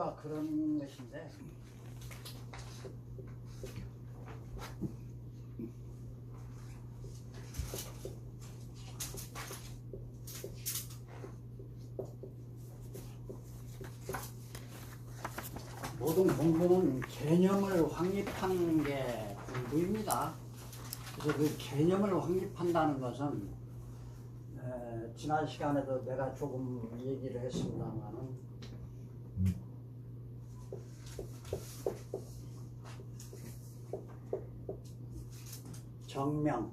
이유가 그런 것인데 모든 공부는 개념을 확립하는 게 공부입니다. 그래서 그 개념을 확립한다는 것은 에, 지난 시간에도 내가 조금 얘기를 했습니다만은 정명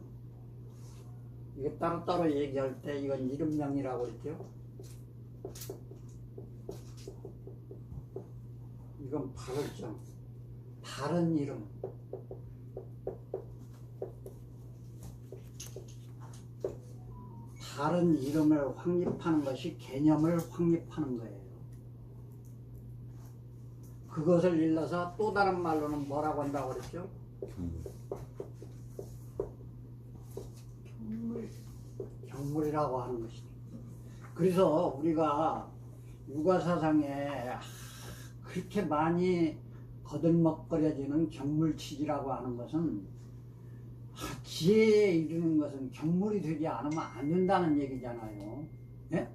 이게 따로따로 얘기할 때 이건 이름명이라고 그랬죠. 이건 발을정 바른 이름 다른 이름을 확립하는 것이 개념을 확립하는 거예요. 그것을 일러서 또 다른 말로는 뭐라고 한다고 그랬죠? 경물. 경물이라고 하는 것이죠. 그래서 우리가 육아사상에 그렇게 많이 거들먹거려지는 경물치지라고 하는 것은 아, 지혜에 이르는 것은 경물이 되지 않으면 안 된다는 얘기잖아요. 예?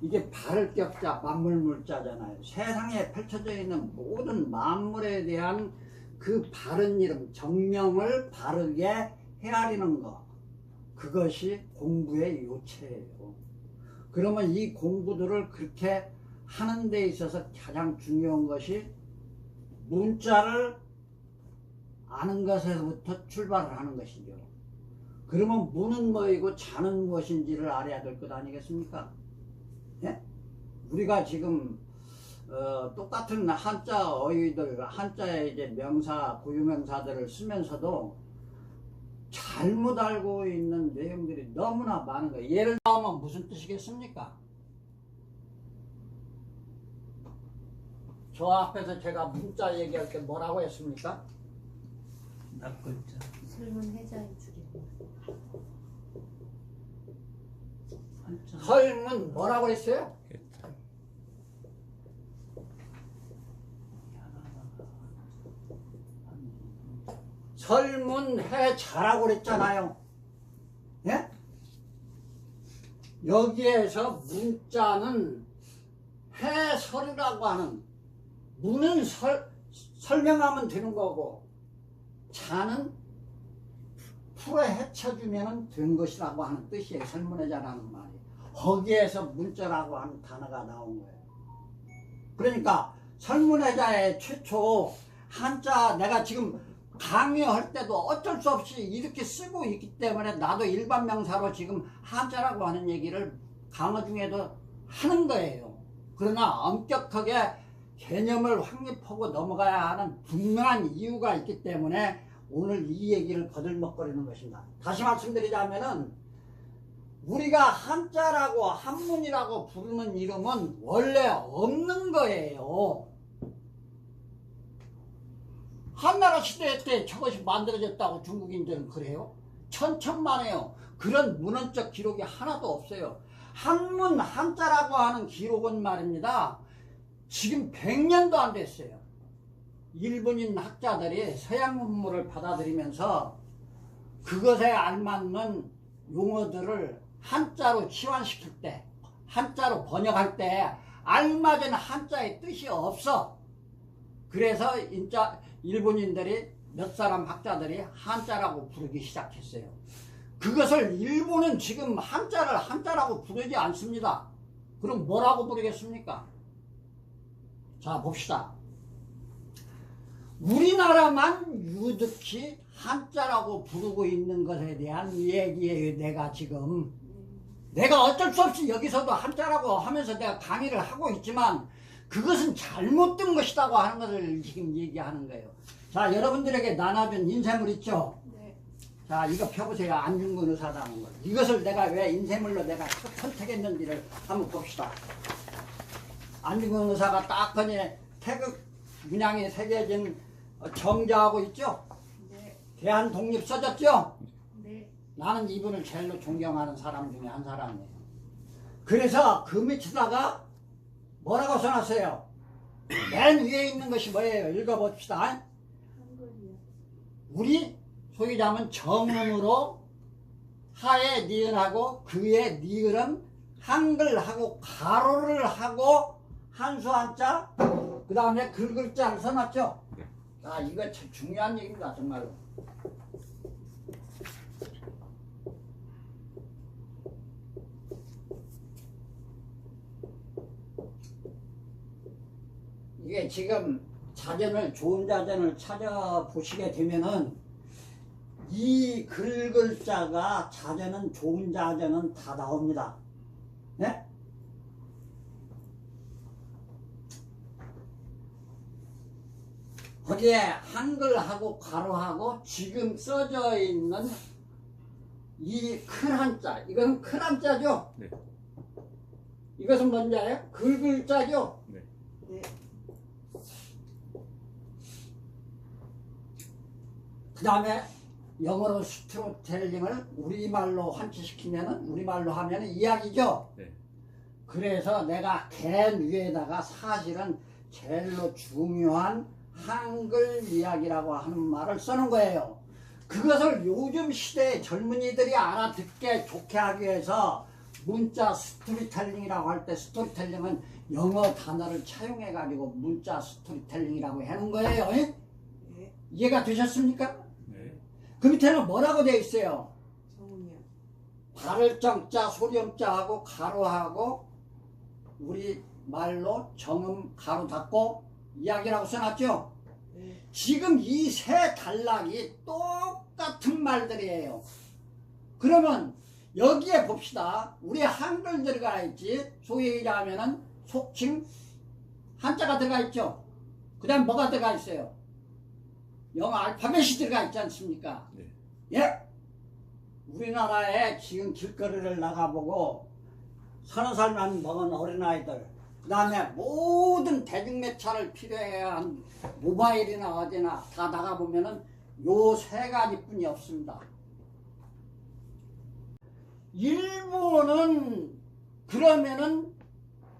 이게 발격자, 만물물자잖아요. 세상에 펼쳐져 있는 모든 만물에 대한 그 바른 이름, 정명을 바르게 헤아리는 것. 그것이 공부의 요체예요. 그러면 이 공부들을 그렇게 하는 데 있어서 가장 중요한 것이 문자를 아는 것에서부터 출발을 하는 것이죠. 그러면 무는 뭐이고 자는 무엇인지를 알아야 될 것 아니겠습니까? 예? 우리가 지금 어, 똑같은 한자 어휘들, 한자의 이제 명사, 고유명사들을 쓰면서도 잘못 알고 있는 내용들이 너무나 많은 거예요. 예를 들면 무슨 뜻이겠습니까? 저 앞에서 제가 문자 얘기할 때 뭐라고 했습니까? 납글자 설문 해자의 줄이고 한자 설문 뭐라고 했어요? 했다 설문해 자라고 그랬잖아요. 예? 여기에서 문자는 해설이라고 하는 문은 설, 설명하면 되는 거고 자는 풀어 헤쳐주면 된 것이라고 하는 뜻이에요. 설문해 자라는 말이. 거기에서 문자라고 하는 단어가 나온 거예요. 그러니까 설문해자의 최초 한자 내가 지금 강의할 때도 어쩔 수 없이 이렇게 쓰고 있기 때문에 나도 일반 명사로 지금 한자라고 하는 얘기를 강의 중에도 하는 거예요. 그러나 엄격하게 개념을 확립하고 넘어가야 하는 분명한 이유가 있기 때문에 오늘 이 얘기를 거들먹거리는 것입니다. 다시 말씀드리자면은 우리가 한자라고 한문이라고 부르는 이름은 원래 없는 거예요. 한나라 시대 때 저것이 만들어졌다고 중국인들은 그래요? 천천만에요. 그런 문헌적 기록이 하나도 없어요. 한문 한자라고 하는 기록은 말입니다. 지금 100년도 안 됐어요. 일본인 학자들이 서양 문물을 받아들이면서 그것에 알맞는 용어들을 한자로 치환시킬 때, 한자로 번역할 때 알맞은 한자의 뜻이 없어. 그래서 인자 일본인들이 몇 사람 학자들이 한자라고 부르기 시작했어요. 그것을 일본은 지금 한자를 한자라고 부르지 않습니다. 그럼 뭐라고 부르겠습니까? 자 봅시다. 우리나라만 유득히 한자라고 부르고 있는 것에 대한 얘기예요. 내가 지금 내가 어쩔 수 없이 여기서도 한자라고 하면서 내가 강의를 하고 있지만 그것은 잘못된 것이라고 하는 것을 지금 얘기하는 거예요. 자, 여러분들에게 나눠준 인쇄물 있죠? 네. 자, 이거 펴보세요. 안중근 의사라는 거. 이것을 내가 왜 인쇄물로 내가 선택했는지를 한번 봅시다. 안중근 의사가 딱 그니 태극 문양이 새겨진 정자하고 있죠? 네. 대한 독립 써졌죠? 네. 나는 이분을 제일로 존경하는 사람 중에 한 사람이에요. 그래서 그 밑에다가 뭐라고 써놨어요? 맨 위에 있는 것이 뭐예요? 읽어봅시다. 우리 말하면 정음으로 하에 니은하고 그의 니은은 한글하고 가로를 하고 한수 한자 그 다음에 글글자를 써놨죠. 아 이거 참 중요한 얘기입니다 정말로. 이게 지금 자전을 좋은 자전을 찾아보시게 되면은 이 글글자가 자전은 좋은 자전은 다 나옵니다. 네? 거기에 한글하고 가로하고 지금 써져 있는 이큰 한자 이건 큰 한자죠? 네. 이것은 뭔지 알아요? 글글자죠? 네. 네. 그 다음에 영어로 스토리텔링을 우리말로 환치시키면은 우리말로 하면은 이야기죠. 네. 그래서 내가 갠 위에다가 사실은 제일로 중요한 한글 이야기라고 하는 말을 써는 거예요. 그것을 요즘 시대의 젊은이들이 알아듣게 좋게 하기 위해서 문자 스토리텔링이라고 할 때 스토리텔링은 영어 단어를 차용해 가지고 문자 스토리텔링이라고 하는 거예요. 예? 네. 이해가 되셨습니까? 네. 그 밑에는 뭐라고 되어 있어요? 정이요. 발을 정자, 소리음자하고 가로하고 우리 말로 정음 가로 닫고 이야기라고 써놨죠? 네. 지금 이 세 단락이 똑같은 말들이에요. 그러면 여기에 봅시다. 우리 한글 들어가 있지. 소위 얘기하면은 속칭 한자가 들어가 있죠. 그 다음 뭐가 들어가 있어요? 영어 알파벳이 들어가 있지 않습니까? 네. 예? 우리나라에 지금 길거리를 나가보고 서너 살만 먹은 어린아이들 그 다음에 모든 대중매체를 필요해야 한 모바일이나 어디나 다 나가보면은 요 세 가지뿐이 없습니다. 일본은 그러면은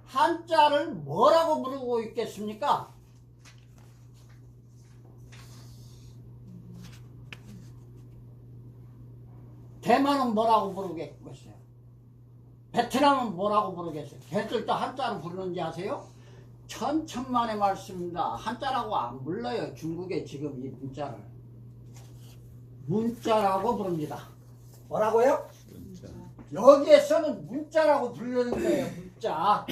한자를 뭐라고 부르고 있겠습니까? 대만은 뭐라고 부르겠어요? 베트남은 뭐라고 부르겠어요? 걔들도 한자로 부르는지 아세요? 천천만의 말씀입니다. 한자라고 안 불러요. 중국에 지금 이 문자를. 문자라고 부릅니다. 뭐라고요? 문자. 여기에서는 문자라고 부르는 거예요. 문자.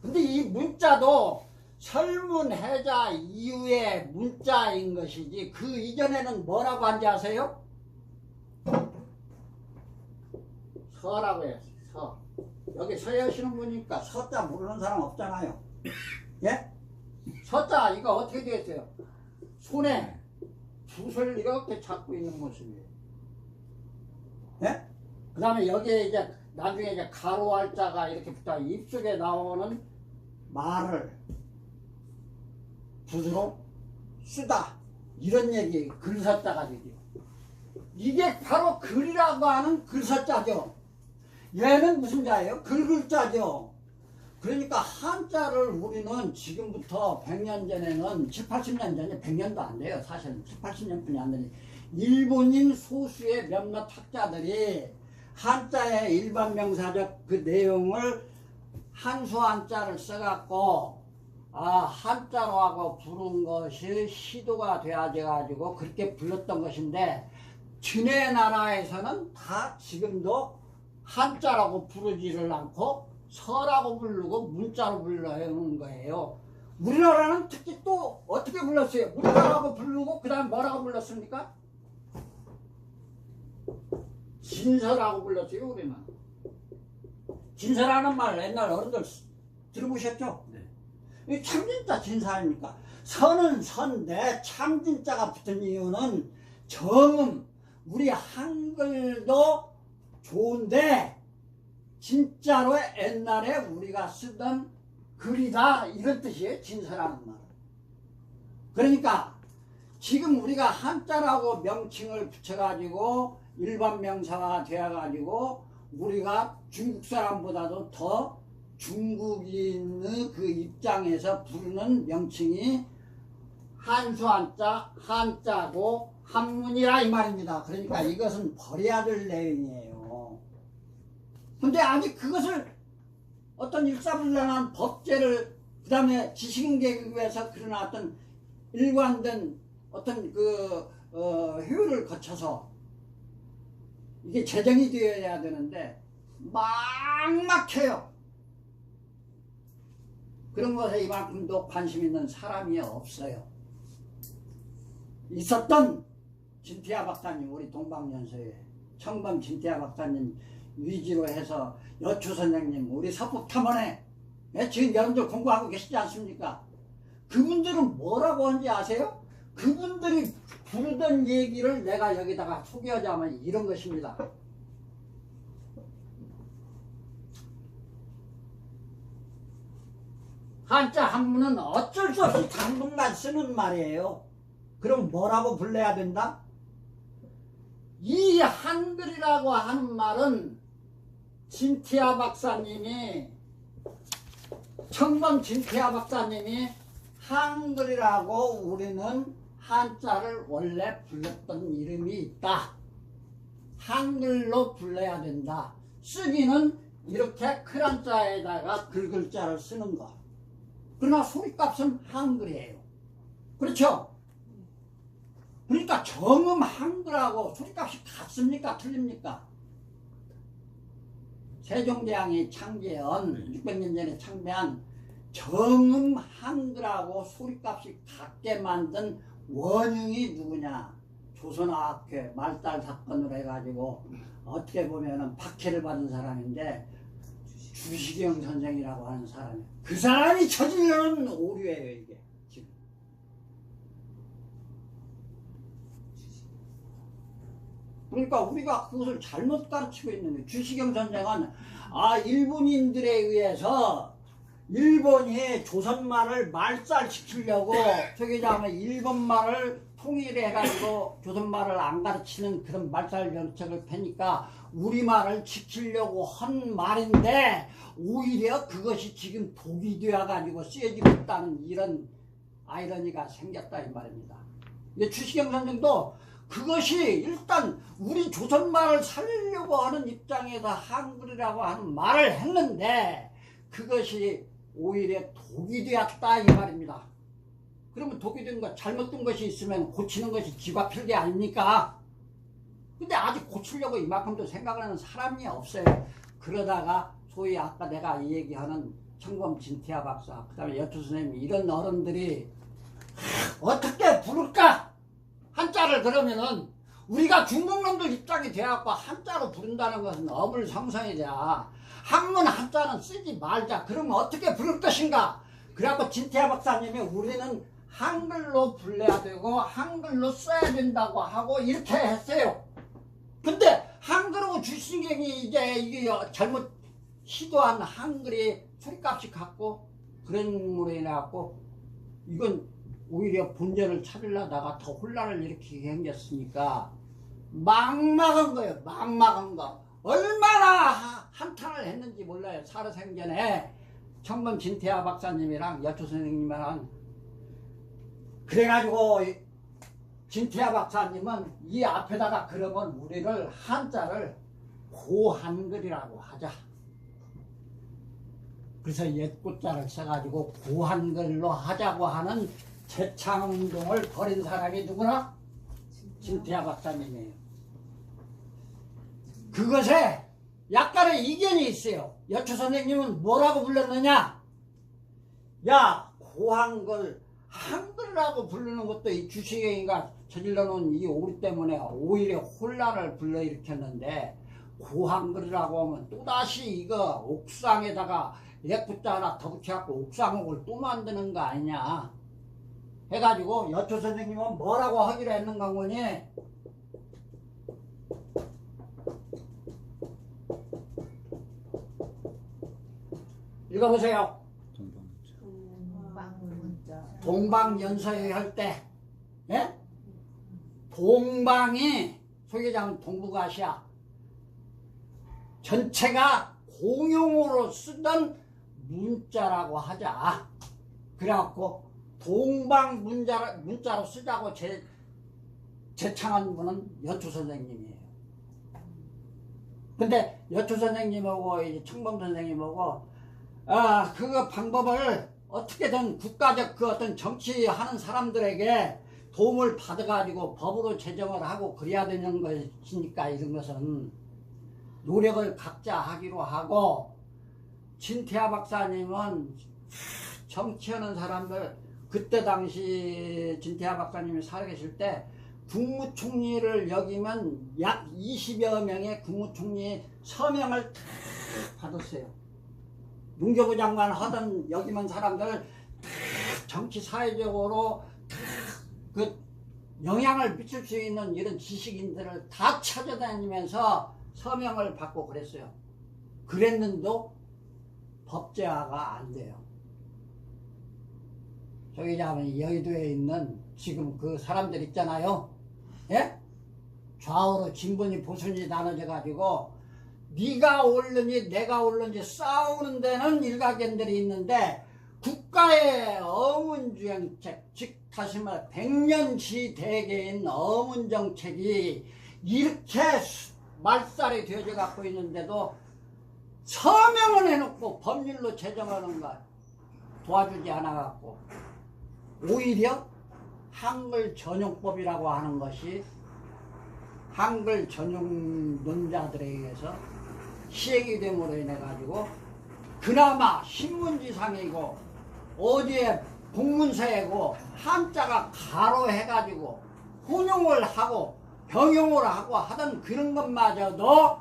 근데 이 문자도 설문해자 이후에 문자인 것이지 그 이전에는 뭐라고 한지 아세요? 서라고 해요. 서. 여기 서예 하시는 분이니까 서자 모르는 사람 없잖아요. 예? 서자 이거 어떻게 되겠어요? 손에 붓을 이렇게 잡고 있는 모습이에요. 예? 그 다음에 여기에 이제 나중에 이제 가로 할자가 이렇게 붙어 입속에 나오는 말을 붓으로 쓰다. 이런 얘기 글서자가 되죠. 이게 바로 글이라고 하는 글서자죠. 얘는 무슨 자예요? 글글자죠. 그러니까 한자를 우리는 지금부터 100년 전에는 7, 80년 전에 100년도 안 돼요. 사실은 7, 80년뿐이 안 되니 일본인 소수의 몇몇 학자들이 한자의 일반 명사적 그 내용을 한수 한자를 써갖고 아 한자로 하고 부른 것이 시도가 되어져 가지고 그렇게 불렀던 것인데 진해 나라에서는 다 지금도 한자라고 부르지를 않고 서라고 부르고 문자로 불러는 거예요. 우리나라는 특히 또 어떻게 불렀어요? 문자라고 부르고 그 다음 뭐라고 불렀습니까? 진서라고 불렀어요 우리는. 진서라는 말 옛날 어른들 들어보셨죠? 네. 이 참진자 진사 아닙니까? 선은 선데 참진자가 붙은 이유는 정음 우리 한글도 좋은데 진짜로 옛날에 우리가 쓰던 글이다 이런 뜻이에요 진서라는 말. 그러니까 지금 우리가 한자라고 명칭을 붙여가지고 일반 명사가 되어가지고 우리가 중국 사람보다도 더 중국인의 그 입장에서 부르는 명칭이 한수 한자, 한자고 한문이라 이 말입니다. 그러니까 이것은 버려야 될 내용이에요. 근데 아직 그것을 어떤 일사불란한 법제를 그 다음에 지식인계급에서 어떤 일관된 어떤 그 어, 효율을 거쳐서 이게 제정이 되어야 되는데 막막해요. 그런 것에 이만큼도 관심 있는 사람이 없어요. 있었던 진태아 박사님 우리 동방연서에 청범 진태아 박사님 위주로 해서 여추 선생님 우리 서북탐원에 예, 지금 여러분들 공부하고 계시지 않습니까? 그분들은 뭐라고 하는지 아세요? 그분들이 부르던 얘기를 내가 여기다가 소개하자면 이런 것입니다. 한자 한문은 어쩔 수 없이 당분간 쓰는 말이에요. 그럼 뭐라고 불러야 된다? 이 한글이라고 하는 말은 진티아 박사님이 청범 진티아 박사님이 한글이라고 우리는 한자를 원래 불렀던 이름이 있다. 한글로 불러야 된다. 쓰기는 이렇게 큰 한자에다가 글글자를 쓰는 거. 그러나 소리값은 한글이에요. 그렇죠? 그러니까 정음 한글하고 소리값이 같습니까? 틀립니까? 세종대왕이 창제한 600년 전에 창제한 정음 한글하고 소리값이 같게 만든 원흉이 누구냐? 조선학회 말달 사건으로 해가지고 어떻게 보면은 박해를 받은 사람인데 주시경 선생이라고 하는 사람이 그 사람이 저지르는 오류예요 이게 지금 그러니까 우리가 그것을 잘못 가르치고 있는 거예요 주시경 선생은 아 일본인들에 의해서 일본이 조선말을 말살시키려고 저기 자면 일본말을 통일해가지고 조선말을 안 가르치는 그런 말살 정책을 펴니까 우리말을 지키려고 한 말인데 오히려 그것이 지금 독이 되어가지고 쓰여지고 있다는 이런 아이러니가 생겼다 이 말입니다. 추시경 선생도 그것이 일단 우리 조선말을 살리려고 하는 입장에서 한글이라고 하는 말을 했는데 그것이 오히려 독이 되었다 이 말입니다. 그러면 독이 된 것, 잘못된 것이 있으면 고치는 것이 지과 필기 아닙니까? 근데 아직 고치려고 이만큼도 생각을 하는 사람이 없어요. 그러다가 소위 아까 내가 이 얘기하는 청범 진태아 박사, 그 다음에 여투 선생님 이런 어른들이 어떻게 부를까? 한자를 그러면은 우리가 중국놈들 입장이 돼갖고 한자로 부른다는 것은 어불성성이자 한문 한자는 쓰지 말자. 그러면 어떻게 부를 것인가? 그래갖고 진태아 박사님이 우리는 한글로 불러야 되고 한글로 써야 된다고 하고 이렇게 했어요. 근데 한글하고 주신경이 이제 이게 잘못 시도한 한글이 소리값이 같고 그런 물로 인해갖고 이건 오히려 본전을 찾으려다가 더 혼란을 일으키게 생겼으니까 막막한 거예요. 막막한 거. 얼마나 하- 한탄을 했는지 몰라요. 살아생전에 청번 진태아 박사님이랑 여초 선생님이랑 그래가지고 이 진태아 박사님은 이 앞에다가 그러면 우리를 한자를 고한글이라고 하자. 그래서 옛 꽃자를 써가지고 고한글로 하자고 하는 재창운동을 벌인 사람이 누구나? 진태아 박사님이에요. 그것에 약간의 이견이 있어요. 여초 선생님은 뭐라고 불렀느냐? 야, 고한글, 한글이라고 부르는 것도 이 주식행위가 저질러 놓은 이 오리 때문에 오히려 혼란을 불러일으켰는데, 고한글이라고 하면 또다시 이거 옥상에다가 예쁘자 하나 더 붙여갖고 옥상옥을 또 만드는 거 아니냐? 해가지고 여초 선생님은 뭐라고 하기로 했는가 보니, 읽어보세요. 동방문자. 동방연서회 할 때, 예? 동방이 소개자면 동북아시아 전체가 공용으로 쓰던 문자라고 하자. 그래갖고 동방 문자 문자로 쓰자고 제 제창한 분은 여투 선생님이에요. 근데 여투 선생님하고 청범 선생님하고 아 그거 방법을 어떻게든 국가적 그 어떤 정치하는 사람들에게 도움을 받아가지고 법으로 제정을 하고 그래야 되는 것이니까 이런 것은 노력을 각자 하기로 하고 진태하 박사님은 정치하는 사람들 그때 당시 진태하 박사님이 살아계실 때 국무총리를 여기면 약 20여 명의 국무총리 서명을 다 받았어요. 문교부 장관 하던 여기면 사람들 다 정치 사회적으로 다그 영향을 미칠 수 있는 이런 지식인들을 다 찾아다니면서 서명을 받고 그랬어요. 그랬는데도 법제화가 안 돼요. 저기 자면 여의도에 있는 지금 그 사람들 있잖아요. 예? 좌우로 진보니 보수니 나눠져 가지고 네가 옳느니 내가 옳느니 싸우는 데는 일가견들이 있는데 국가의 어문정책 즉 다시 말해 백년시 대계인 어문정책이 이렇게 수- 말살이 되어져 갖고 있는데도 서명을 해놓고 법률로 제정하는 걸 도와주지 않아 갖고 오히려 한글 전용법이라고 하는 것이 한글 전용 논자들에 의해서 시행이 됨으로 인해 가지고 그나마 신문지상이고 어디에 공문서이고 한자가 가로 해가지고 혼용을 하고 병용을 하고 하던 그런 것마저도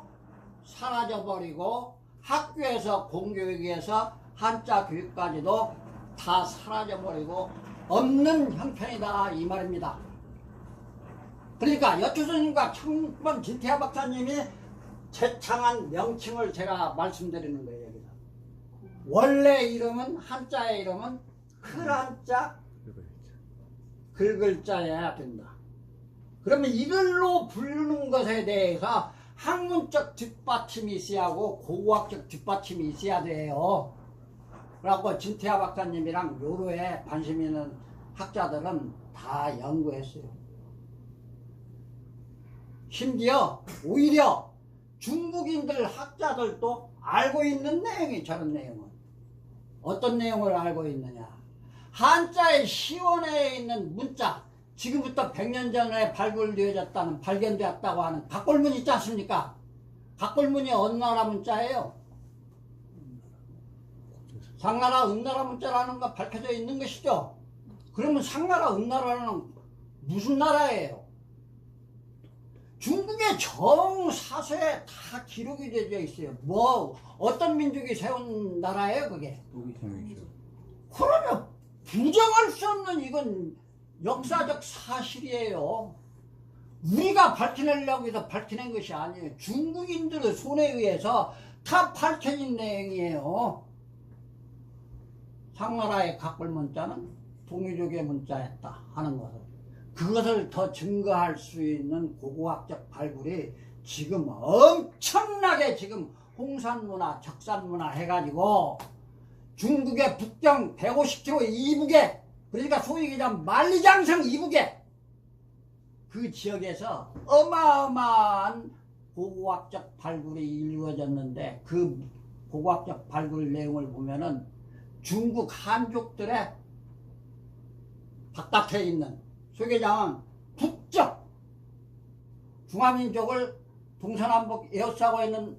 사라져 버리고 학교에서 공교육에서 한자 교육까지도 다 사라져 버리고 없는 형편이다 이 말입니다. 그러니까 여투선님과 청번 진태하 박사님이 제창한 명칭을 제가 말씀드리는 거예요. 여기서. 원래 이름은 한자의 이름은 클한자 글글자여야 된다. 그러면 이걸로 부르는 것에 대해서 학문적 뒷받침이 있어야 하고 고고학적 뒷받침이 있어야 돼요. 그래갖고 진태하 박사님이랑 요로에 관심 있는 학자들은 다 연구했어요. 심지어 오히려 중국인들 학자들도 알고 있는 내용이 저런 내용은 어떤 내용을 알고 있느냐 한자의 시원에 있는 문자 지금부터 100년 전에 발굴되어졌다는 발견되었다고 하는 각골문 있지 않습니까? 각골문이 어느 나라 문자예요? 상나라 은나라 문자라는 거 밝혀져 있는 것이죠. 그러면 상나라 은나라는 무슨 나라예요? 중국의 정사서에 다 기록이 되어 있어요. 뭐 어떤 민족이 세운 나라예요, 그게? 그러면 부정할 수 없는 이건 역사적 사실이에요. 우리가 밝혀내려고 해서 밝혀낸 것이 아니에요. 중국인들의 손에 의해서 다 밝혀진 내용이에요. 상나라의 각벌 문자는 동이족의 문자였다 하는 것을. 그것을 더 증거할 수 있는 고고학적 발굴이 지금 엄청나게 지금 홍산문화, 적산문화 해가지고 중국의 북경 150km 이북에 그러니까 소위 그냥 만리장성 이북에 그 지역에서 어마어마한 고고학적 발굴이 이루어졌는데 그 고고학적 발굴 내용을 보면은 중국 한족들의 바깥에 있는 소개장은 북적 중화민족을 동서남북 에워싸고 있는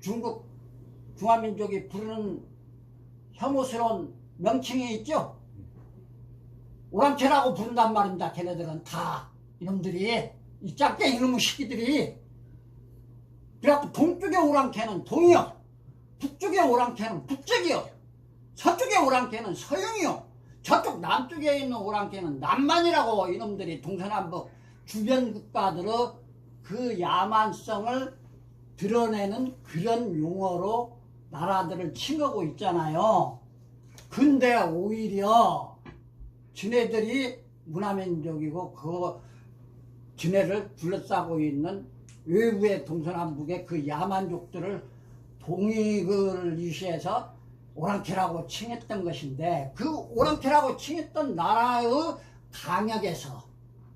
중국 중화민족이 부르는 혐오스러운 명칭이 있죠. 오랑캐라고 부른단 말입니다. 걔네들은 다 이놈들이 이 작게 이놈의 새끼들이 그래갖고 동쪽의 오랑캐는 동이요. 북쪽의 오랑캐는 북쪽이요. 서쪽의 오랑캐는 서영이요. 저쪽 남쪽에 있는 오랑캐는 남만이라고 이놈들이 동서남북 주변 국가들의 그 야만성을 드러내는 그런 용어로 나라들을 칭하고 있잖아요. 근데 오히려 지네들이 문화민족이고 그 지네를 둘러싸고 있는 외부의 동서남북의 그 야만족들을 동익을 유시해서 오랑캐라고 칭했던 것인데 그 오랑캐라고 칭했던 나라의 강역에서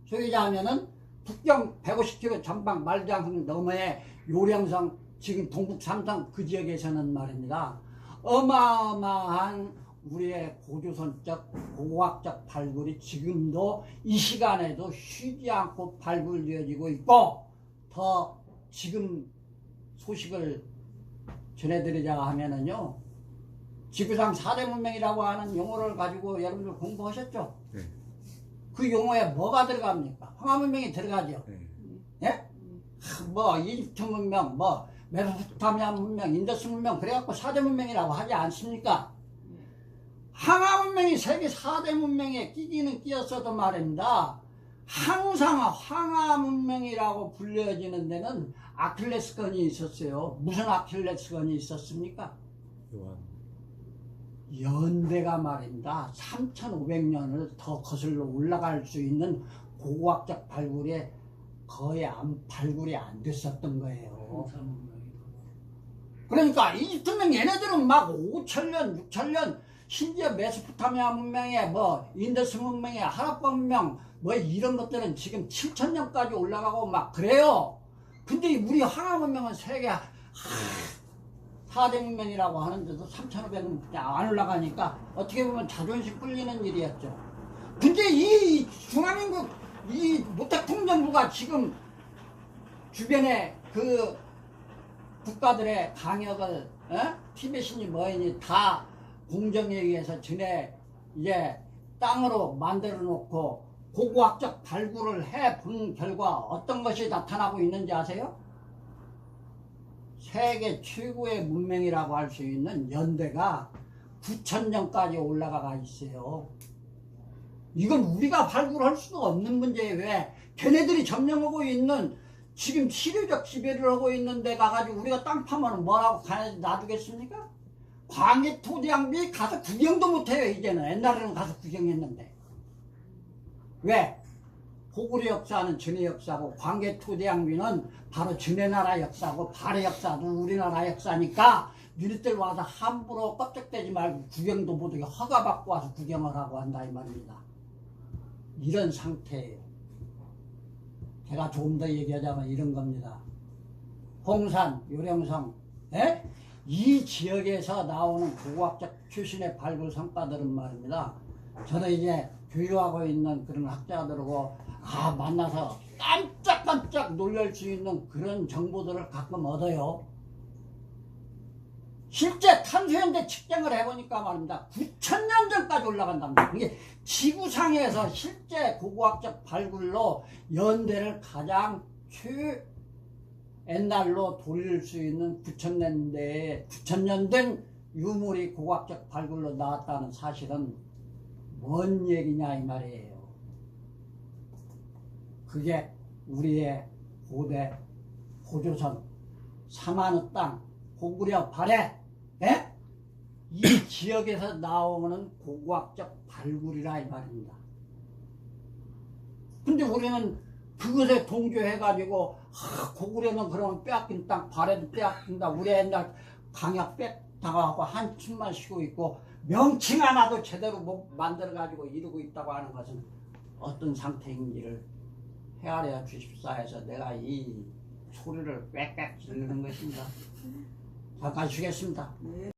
소위 하면은 북경 150km 전방 말장성 너머의 요령성 지금 동북 삼성 그 지역에서는 말입니다. 어마어마한 우리의 고조선적 고고학적 발굴이 지금도 이 시간에도 쉬지 않고 발굴되어지고 있고 더 지금 소식을 전해드리자고 하면은요 지구상 4대 문명이라고 하는 용어를 가지고 여러분들 공부하셨죠? 네. 그 용어에 뭐가 들어갑니까? 황하 문명이 들어가죠. 네. 예? 하, 뭐 이집트 문명, 뭐 메소포타미아 문명, 인더스 문명 그래갖고 4대 문명이라고 하지 않습니까? 항하 문명이 세계 4대 문명에 끼기는 끼었어도 말입니다. 항상 황하 문명이라고 불려지는 데는 아킬레스건이 있었어요. 무슨 아킬레스건이 있었습니까? 요한. 연대가 말입니다. 3,500년을 더 거슬러 올라갈 수 있는 고고학적 발굴에 거의 안, 발굴이 안 됐었던 거예요. 그러니까 이집트면 얘네들은 막 5천년, 6천년, 심지어 메소포타미아 문명에 뭐 인더스 문명에 하라파 문명 뭐 이런 것들은 지금 7천년까지 올라가고 막 그래요. 근데 우리 황하 문명은 세계 하, 4대 문명이라고 하는데도 3,500년 안 올라가니까 어떻게 보면 자존심 끌리는 일이었죠. 근데 이 중앙인국 이 모택풍 정부가 지금 주변에 그 국가들의 강역을 어? 티베트니 뭐니 다 공정에 의해서 전에 이제 땅으로 만들어 놓고 고고학적 발굴을 해본 결과 어떤 것이 나타나고 있는지 아세요? 세계 최고의 문명이라고 할 수 있는 연대가 9천년까지 올라가 있어요. 이건 우리가 발굴할 수가 없는 문제예요. 왜? 걔네들이 점령하고 있는 지금 치료적 지배를 하고 있는 데 가가지고 우리가 땅 파면 뭐라고 가야 놔두겠습니까? 광해 토지양비 가서 구경도 못해요 이제는 옛날에는 가서 구경했는데 왜? 고구려 역사는 전의 역사고 광해 토지양비는 바로 전의 나라 역사고 발해 역사도 우리나라 역사니까 니들 와서 함부로 껍적대지 말고 구경도 못하게 허가받고 와서 구경을 하고 한다 이 말입니다 이런 상태예요 제가 조금 더 얘기하자면 이런 겁니다. 홍산, 요령성, 예? 이 지역에서 나오는 고고학적 출신의 발굴 성과들은 말입니다. 저는 이제 교육하고 있는 그런 학자들하고 아 만나서 깜짝깜짝 놀랄 수 있는 그런 정보들을 가끔 얻어요. 실제 탄소연대 측정을 해보니까 말입니다. 9천년 전까지 올라간답니다. 이게 지구상에서 실제 고고학적 발굴로 연대를 가장 최 옛날로 돌릴 수 있는 9천년대에 9천년 된 유물이 고고학적 발굴로 나왔다는 사실은 뭔 얘기냐 이 말이에요. 그게 우리의 고대 고조선 사마느 땅 고구려 발해 예? 이 지역에서 나오는 고고학적 발굴이라 이 말입니다. 근데 우리는 그것에 동조해가지고 아, 고구려는 그러면 빼앗긴 땅 발해도 빼앗긴다. 우리 옛날 강약 뺐다가 하고 한숨만 쉬고 있고 명칭 하나도 제대로 못 만들어가지고 이루고 있다고 하는 것은 어떤 상태인지를 헤아려 주십사 해서 내가 이 소리를 빽빽 지르는 것입니다. 잠깐 쉬겠습니다. 네.